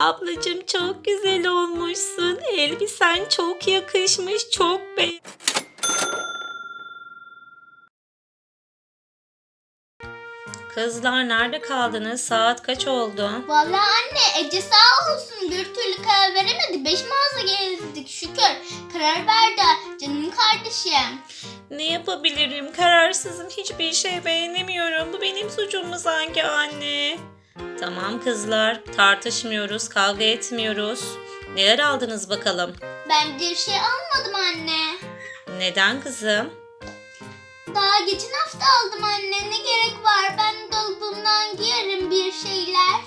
Ablacığım çok güzel olmuşsun. Elbisen çok yakışmış. Çok be. Kızlar nerede kaldınız? Saat kaç oldu? Vallahi anne Ece sağ olsun bir türlü karar veremedi. Beş mağaza gezdik şükür. Karar verdi canım kardeşim. Ne yapabilirim? Kararsızım. Hiçbir şey beğenemiyorum. Bu benim suçum mu sanki anne? Tamam kızlar. Tartışmıyoruz, kavga etmiyoruz. Neler aldınız bakalım? Ben bir şey almadım anne. Neden kızım? Daha geçen hafta aldım anne. Ne gerek var? Ben dolabımdan giyerim bir şeyler.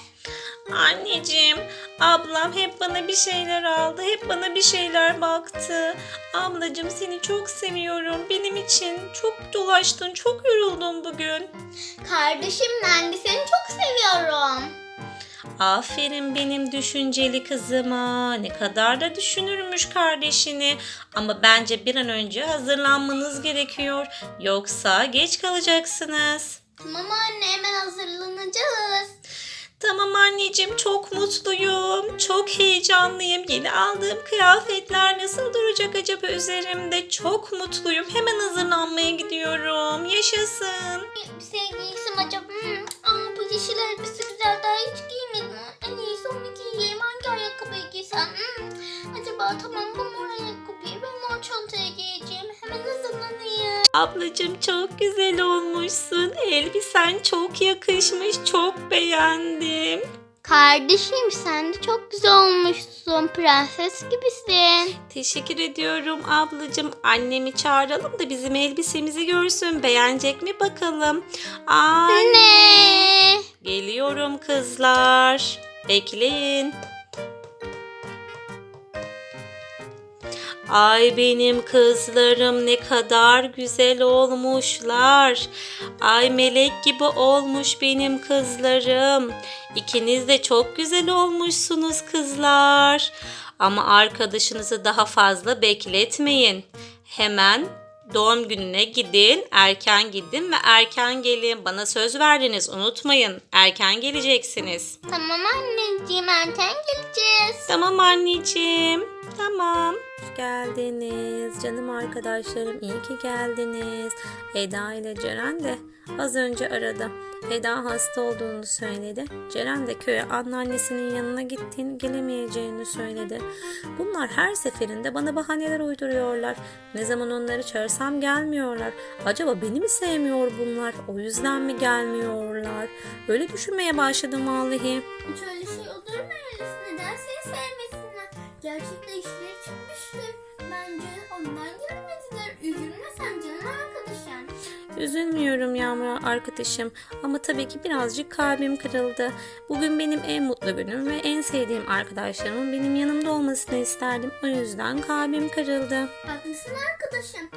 Anneciğim, ablam hep bana bir şeyler aldı, hep bana bir şeyler baktı. Ablacığım seni çok seviyorum. Benim için çok dolaştın, çok yoruldun bugün. Kardeşim ben de seni çok seviyorum. Aferin benim düşünceli kızıma. Ne kadar da düşünürmüş kardeşini. Ama bence bir an önce hazırlanmanız gerekiyor. Yoksa geç kalacaksınız. Tamam anne hemen hazırlanacağız. Tamam anneciğim çok mutluyum. Çok heyecanlıyım. Yeni aldığım kıyafetler nasıl duracak acaba üzerimde? Çok mutluyum. Hemen hazırlanmaya gidiyorum. Yaşasın. Bir şey giysem acaba? Hmm, ama bu yeşil elbise güzel daha hiç giymedim. En iyisi onu giyeyim. Hangi ayakkabıyı giysem? Hmm, acaba tamam bu mor ayakkabıyı ve mor çantaya giyeceğim. Hemen hazırlanayım. Ablacığım çok güzel olmuşsun. Elbisen çok yakışmış. Çok beğendim. Kardeşim sen de çok güzel olmuşsun. Prenses gibisin. Teşekkür ediyorum ablacığım. Annemi çağıralım da bizim elbisemizi görsün. Beğenecek mi bakalım? Anne. Ne? Geliyorum kızlar. Bekleyin. Ay benim kızlarım ne kadar güzel olmuşlar. Ay melek gibi olmuş benim kızlarım. İkiniz de çok güzel olmuşsunuz kızlar. Ama arkadaşınızı daha fazla bekletmeyin. Hemen doğum gününe gidin, erken gidin ve erken gelin. Bana söz verdiniz, unutmayın. Erken geleceksiniz. Tamam anneciğim erken geleceğiz. Tamam anneciğim. Tamam. Hoş geldiniz canım arkadaşlarım. İyi ki geldiniz. Eda ile Ceren de az önce aradı. Eda hasta olduğunu söyledi. Ceren de köye anneannesinin yanına gittiğini gelemeyeceğini söyledi. Bunlar her seferinde bana bahaneler uyduruyorlar. Ne zaman onları çağırsam gelmiyorlar. Acaba beni mi sevmiyor bunlar? O yüzden mi gelmiyorlar? Öyle düşünmeye başladım vallahi. Hiç öyle şey Üzülmüyorum Yağmur arkadaşım ama tabii ki birazcık kalbim kırıldı. Bugün benim en mutlu günüm ve en sevdiğim arkadaşlarımın benim yanımda olmasını isterdim. O yüzden kalbim kırıldı. Haklısın arkadaşım.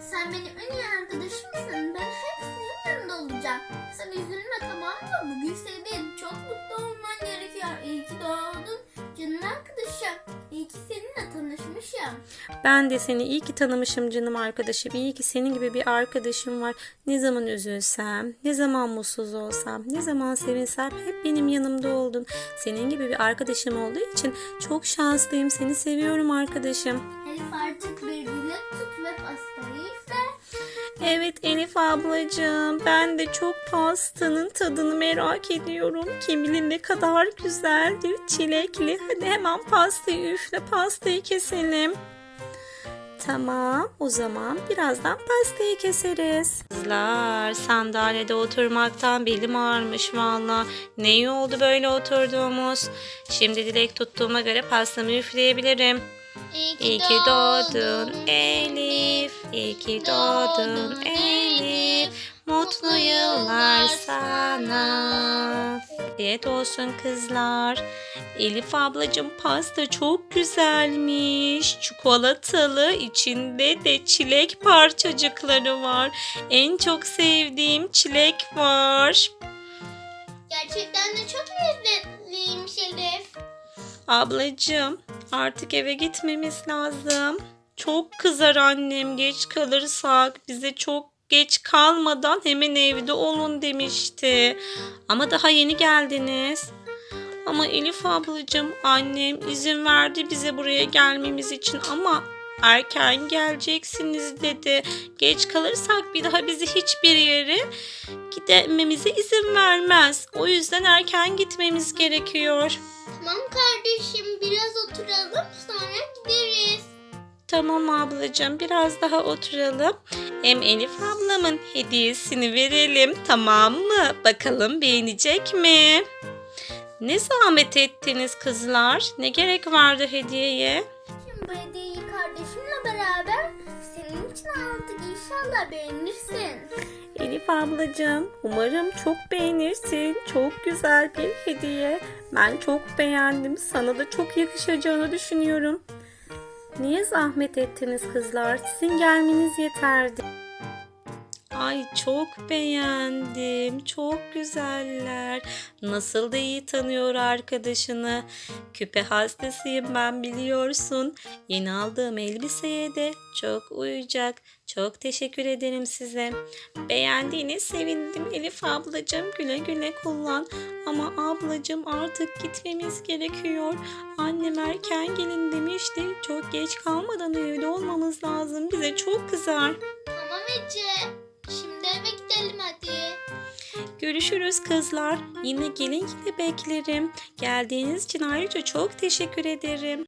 Sen benim en iyi arkadaşımsın. Ben hep senin yanında olacağım. Sen üzülme tamam mı? Bugün senin çok mutlu olman gerekiyor. İyi ki doğdun canım arkadaşım. İyi ki seninle tanışmışım. Ben de seni iyi ki tanımışım canım arkadaşım. İyi ki senin gibi bir arkadaşım var. Ne zaman üzülsem, ne zaman mutsuz olsam, ne zaman sevinsem hep benim yanımda oldun. Senin gibi bir arkadaşım olduğu için çok şanslıyım. Seni seviyorum arkadaşım. Elif artık bir dilek tut ve pastayı üfle. Evet Elif ablacığım ben de çok pastanın tadını merak ediyorum. Kim bilir ne kadar güzeldir çilekli. Hadi hemen pastayı üfle pastayı keselim. Tamam o zaman birazdan pastayı keseriz. Kızlar sandalyede oturmaktan belim ağrımış valla. Ne iyi oldu böyle oturduğumuz. Şimdi dilek tuttuğuma göre pastamı üfleyebilirim. İyi ki doğdun Elif, iyi ki doğdun Elif, mutlu yıllar sana. Afiyet olsun kızlar. Elif ablacığım pasta çok güzelmiş. Çikolatalı, içinde de çilek parçacıkları var. En çok sevdiğim çilek var. Gerçekten de çok lezzetliymiş Elif. Ablacığım artık eve gitmemiz lazım. Çok kızar annem geç kalırsak. Bize çok geç kalmadan hemen evde olun demişti. Ama daha yeni geldiniz. Ama Elif ablacığım annem izin verdi bize buraya gelmemiz için ama erken geleceksiniz dedi. Geç kalırsak bir daha bizi hiçbir yere gidememize izin vermez. O yüzden erken gitmemiz gerekiyor. Tamam kardeşim biraz oturalım sonra gideriz. Tamam ablacığım biraz daha oturalım. Hem Elif ablamın hediyesini verelim tamam mı? Bakalım beğenecek mi? Ne zahmet ettiniz kızlar? Ne gerek vardı hediyeye? Şimdi hediyeyi kardeşimle beraber senin için aldık inşallah beğenirsin. Elif ablacığım umarım çok beğenirsin. Çok güzel bir hediye. Ben çok beğendim. Sana da çok yakışacağını düşünüyorum. Niye zahmet ettiniz kızlar? Sizin gelmeniz yeterdi. Ay çok beğendim. Çok güzeller. Nasıl da iyi tanıyor arkadaşını. Küpe hastasıyım ben biliyorsun. Yeni aldığım elbiseye de çok uyacak. Çok teşekkür ederim size. Beğendiğine sevindim Elif ablacığım. Güle güle kullan. Ama ablacığım artık gitmemiz gerekiyor. Annem erken gelin demişti. Çok geç kalmadan evde olmamız lazım. Bize çok kızar. Tamam Ece. Görüşürüz kızlar. Yine gelin beklerim. Geldiğiniz için ayrıca çok teşekkür ederim.